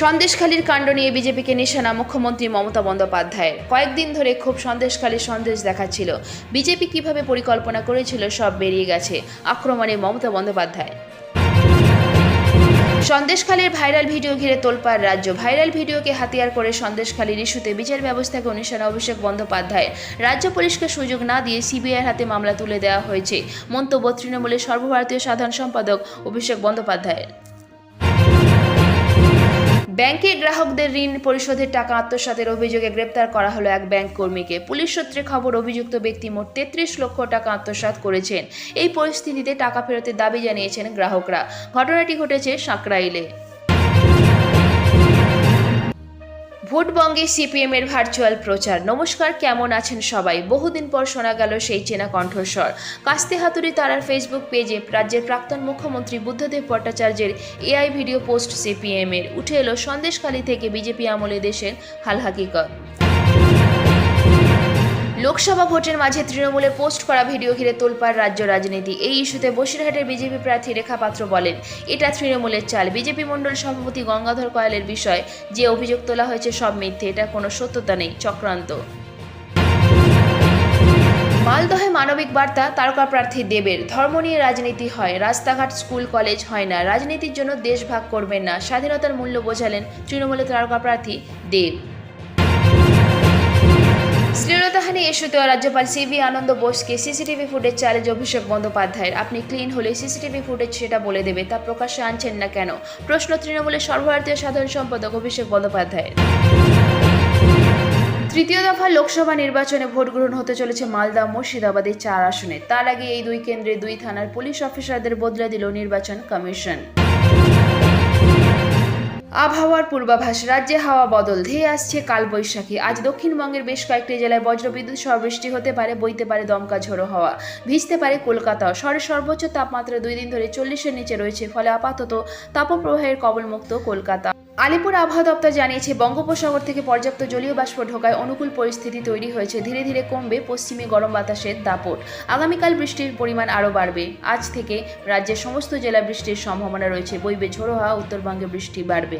সন্দেশখালীর কাণ্ড নিয়ে বিজেপিকে নিশানা মুখ্যমন্ত্রী মমতা বন্দ্যোপাধ্যায়ের। কয়েকদিন ধরে খুব সন্দেশখালীর সন্দেশ দেখাচ্ছিল। বিজেপি কীভাবে পরিকল্পনা করেছিল সব বেরিয়ে গেছে আক্রমণে মমতা বন্দ্যোপাধ্যায়। সন্দেশখালীর ভাইরাল ভিডিও ঘিরে তোলপাড় রাজ্য। ভাইরাল ভিডিওকে হাতিয়ার করে সন্দেশখালীর ইস্যুতে বিচার ব্যবস্থাকে অনুসরণ অভিষেক বন্দ্যোপাধ্যায়। রাজ্য পুলিশকে সুযোগ না দিয়ে সিবিআইয়ের হাতে মামলা তুলে দেওয়া হয়েছে। মন্তব্য তৃণমূলের সর্বভারতীয় সাধারণ সম্পাদক অভিষেক বন্দ্যোপাধ্যায়ের। ব্যাংকে গ্রাহকদের ঋণ পরিশোধের টাকা আত্মসাতের অভিযোগে গ্রেপ্তার করা হলো এক ব্যাংক কর্মীকে। পুলিশ সূত্রে খবর, অভিযুক্ত ব্যক্তি মোট তেত্রিশ লক্ষ টাকা আত্মসাত করেছেন। এই পরিস্থিতিতে টাকা ফেরতের দাবি জানিয়েছেন গ্রাহকরা। ঘটনাটি ঘটেছে সাঁকরাইলে ভোটবঙ্গে সিপিএম এর ভার্চুয়াল প্রচার। নমস্কার, কেমন আছেন সবাই? বহুদিন পর শোনা গেল সেই চেনা কণ্ঠস্বর। কাস্তে হাতুরি তারার ফেসবুক পেজে রাজ্যের প্রাক্তন মুখ্যমন্ত্রী বুদ্ধদেব ভট্টাচার্যের এআই ভিডিও পোস্ট সিপিএম এর উঠে এলো সন্দেশখালী থেকে বিজেপি আমলে দেশের হাল হাকিকত লোকসভা ভোটের মাঝে তৃণমূলে পোস্ট করা ভিডিও ঘিরে তোলপাড় রাজ্য রাজনীতি। এই ইস্যুতে বসিরহাটের বিজেপি প্রার্থী রেখা পাত্র বলেন, এটা তৃণমূলের চাল। বিজেপি মণ্ডল সভাপতি গঙ্গাধর কয়ালের বিষয় যে অভিযোগ তোলা হয়েছে সব মিথ্যে। এটা কোনো সত্যতা নেই। চক্রান্ত। মালদহে মানবিক বার্তা, তারকা প্রার্থী দেবের। ধর্ম নিয়ে রাজনীতি হয়। রাস্তাঘাট, স্কুল, কলেজ হয় না। রাজনীতির জন্য দেশ ভাগ করবেন না। স্বাধীনতার মূল্য বোঝালেন তৃণমূলের তারকা প্রার্থী দেব। শ্লীলতাহানি ইস্যুতেও রাজ্যপাল সিবি আনন্দ বোসকে সিসিটিভি ফুটেজ চ্যালেঞ্জ অভিষেক বন্দ্যোপাধ্যায়ের। আপনি ক্লিন হলে সিসিটিভি ফুটেজ সেটা বলে দেবে, তা প্রকাশ্যে আনছেন না কেন? প্রশ্ন তৃণমূলের সর্বভারতীয় সাধারণ সম্পাদক অভিষেক বন্দ্যোপাধ্যায়ের। তৃতীয় দফা লোকসভা নির্বাচনে ভোট গ্রহণ হতে চলেছে মালদা মুর্শিদাবাদের চার আসনে। তার আগে এই দুই কেন্দ্রে দুই থানার পুলিশ অফিসারদের বদলে দিল নির্বাচন কমিশন। আবহাওয়ার পূর্বাভাস, রাজ্যে হাওয়া বদল, ধেয়ে আসছে কালবৈশাখী। আজ দক্ষিণবঙ্গের বেশ কয়েকটি জেলায় বজ্রবিদ্যুৎ সহ বৃষ্টি হতে পারে, বইতে পারে দমকা ঝোড়ো হওয়া, ভিজতে পারে কলকাতাও শহরে সর্বোচ্চ তাপমাত্রা দুই দিন ধরে চল্লিশের নিচে রয়েছে, ফলে আপাতত তাপপ্রবাহের কবলমুক্ত কলকাতা। আলিপুর আবহাওয়া দপ্তর জানিয়েছে, বঙ্গোপসাগর থেকে পর্যাপ্ত জলীয় বাষ্প ঢোকায় অনুকূল পরিস্থিতি তৈরি হয়েছে। ধীরে ধীরে কমবে পশ্চিমে গরম বাতাসের দাপট। আগামীকাল বৃষ্টির পরিমাণ আরও বাড়বে। আজ থেকে রাজ্যের সমস্ত জেলা বৃষ্টির সম্ভাবনা রয়েছে। বইবে ঝোড়ো হওয়া, উত্তরবঙ্গে বৃষ্টি বাড়বে।